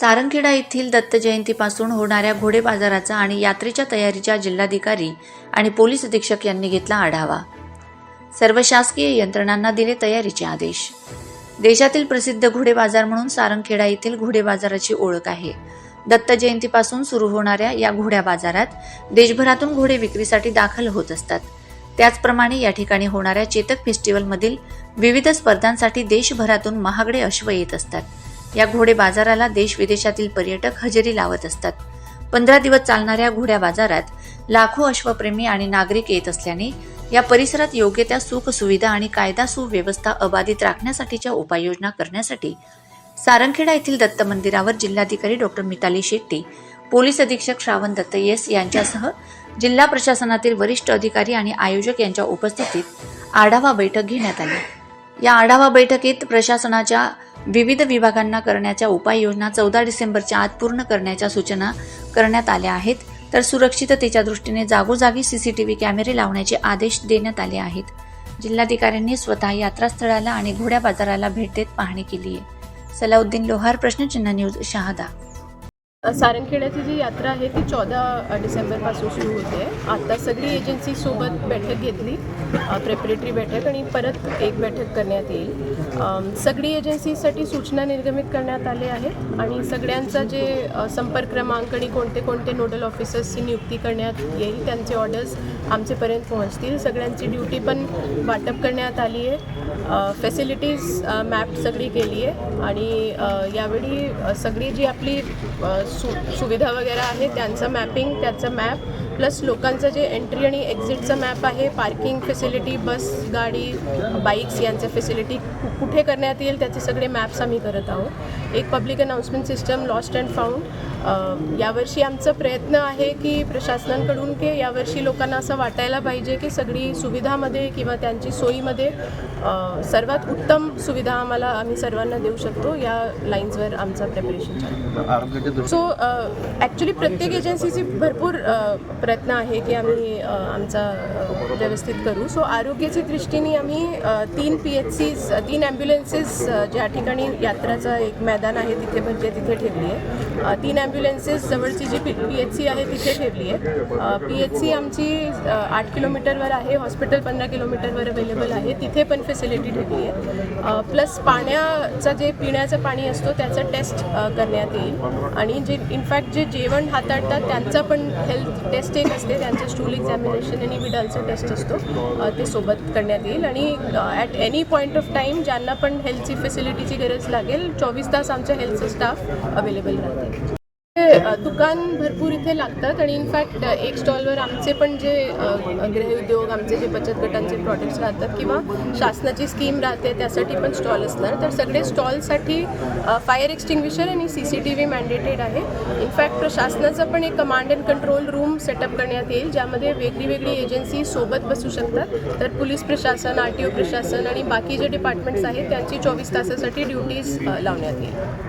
सारंगखेडा येथील दत्त जयंतीपासून होणाऱ्या घोडे बाजाराचा आणि यात्रेच्या तयारीच्या जिल्हाधिकारी आणि पोलीस अधीक्षक यांनी घेतला आढावा. सर्व शासकीय यंत्रणांना दिले तयारीचे आदेश. देशातील प्रसिद्ध घोडे बाजार म्हणून सारंगखेडा येथील घोडे बाजाराची ओळख आहे. दत्त जयंतीपासून सुरू होणाऱ्या या घोड्या बाजारात देशभरातून घोडे विक्रीसाठी दाखल होत असतात. त्याचप्रमाणे या ठिकाणी होणाऱ्या चेतक फेस्टिवलमधील विविध स्पर्धांसाठी देशभरातून महागडे अश्व येत असतात. या घोडे बाजाराला देश विदेशातील पर्यटक हजेरी लावत असतात. पंधरा दिवस चालणाऱ्या घोड्या बाजारात लाखो अश्वप्रेमी आणि नागरिक येत असल्याने या परिसरात योग्य त्या सुख सुविधा आणि कायदा सुव्यवस्था अबाधित राखण्यासाठीच्या उपाययोजना करण्यासाठी सारंगखेडा येथील दत्त मंदिरावर जिल्हाधिकारी डॉक्टर मिताली शेट्टी पोलीस अधीक्षक श्रावण दत्त येस यांच्यासह जिल्हा प्रशासनातील वरिष्ठ अधिकारी आणि आयोजक यांच्या उपस्थितीत आढावा बैठक घेण्यात आली. या आढावा बैठकीत प्रशासनाच्या विविध विभागांना करण्याच्या उपाययोजना चौदा डिसेंबरच्या आत पूर्ण करण्याच्या सूचना करण्यात आल्या आहेत. तर सुरक्षिततेच्या दृष्टीने जागोजागी सीसीटीव्ही कॅमेरे लावण्याचे आदेश देण्यात आले आहेत. जिल्हाधिकाऱ्यांनी स्वतः यात्रास्थळाला आणि घोड्या बाजाराला भेट देत पाहणी केली आहे. सलाउद्दीन लोहार प्रश्नचिन्ह न्यूज शहादा. सारंगखेड्याची जी यात्रा आहे ती चौदा डिसेंबरपासून सुरू होते. आता सगळी एजन्सी सोबत बैठक घेतली प्रेपरेटरी बैठक आणि परत एक बैठक करण्यात येईल. सगळी एजन्सीसाठी सूचना निर्गमित करण्यात आले आहेत आणि सगळ्यांचा जे संपर्क क्रमांक आणि कोणते कोणते नोडल ऑफिसर्सची नियुक्ती करण्यात येईल त्यांचे ऑर्डर्स आमचेपर्यंत पोहोचतील. सगळ्यांची ड्युटी पण वाटप करण्यात आली आहे. फॅसिलिटीज मॅप सगळी केली आहे. आणि यावेळी सगळी जी आपली सु सुविधा वगैरे आहे त्यांचं मॅपिंग त्याचं मॅप प्लस लोकांचं जे एंट्री आणि एक्झिटचं मॅप आहे पार्किंग फॅसिलिटी बस गाडी बाईक्स यांचं फॅसिलिटी कुठे करण्यात येईल त्याचे सगळे मॅप्स आम्ही करत आहोत. एक public announcement system lost and found यावर्षी आमचा प्रयत्न आहे की प्रशासनाकडून की यावर्षी लोकांना असं वाटायला पाहिजे की सगळी सुविधामध्ये किंवा त्यांची सोयीमध्ये सर्वात उत्तम सुविधा आम्हाला आम्ही सर्वांना देऊ शकतो या लाईन्सवर आमचं प्रिपरेशन चालू सो ॲक्च्युली प्रत्येक एजन्सीची भरपूर प्रयत्न आहे की आम्ही आमचा व्यवस्थित करू. सो आरोग्याच्या दृष्टीने आम्ही तीन पी एच सीज तीन ॲम्ब्युलन्सेस ज्या ठिकाणी यात्राचं एक मैदान आहे तिथे म्हणजे तिथे ठेवली आहे. तीन ॲम्ब्युलन्सेस जवळची जी पी पी एच सी आहे तिथे ठेवली आहे. पी एच सी आमची आठ किलोमीटरवर आहे हॉस्पिटल पंधरा किलोमीटरवर अवेलेबल आहे तिथे पण फॅसिलिटी ठेवली आहे. प्लस पाण्याचं जे पिण्याचं पाणी असतो त्याचं टेस्ट करण्यात येईल. आणि जे इनफॅक्ट जे जेवण हाताळतात त्यांचं पण हेल्थ टेस्ट एक असते. त्यांचं स्टूल एक्झामिनेशन आणि विडलचा टेस्ट असतो. ते सोबत करण्यात येईल. आणि at any point of time ज्यांना पण हेल्थची फॅसिलिटीची गरज लागेल चोवीस तास आमच्या हेल्थचं स्टाफ अवेलेबल राहते दुकान भरपूर इथे लागतात आणि इनफॅक्ट एक स्टॉलवर आमचे पण जे गृहउद्योग आमचे जे बचत गटांचे प्रॉडक्ट्स राहतात किंवा शासनाची स्कीम राहते त्यासाठी पण स्टॉल असणार. तर सगळे स्टॉलसाठी फायर एक्सटिंग्विशर आणि C C T V mandated आहे. इनफॅक्ट प्रशासनाचं पण एक command and control room setup करण्यात येईल ज्यामध्ये वेगळी वेगळी एजन्सी सोबत बसू शकतात. तर पोलीस प्रशासन आर टी ओ प्रशासन आणि बाकी जे डिपार्टमेंट्स आहेत त्यांची चोवीस तासासाठी ड्युटीज लावण्यात येईल.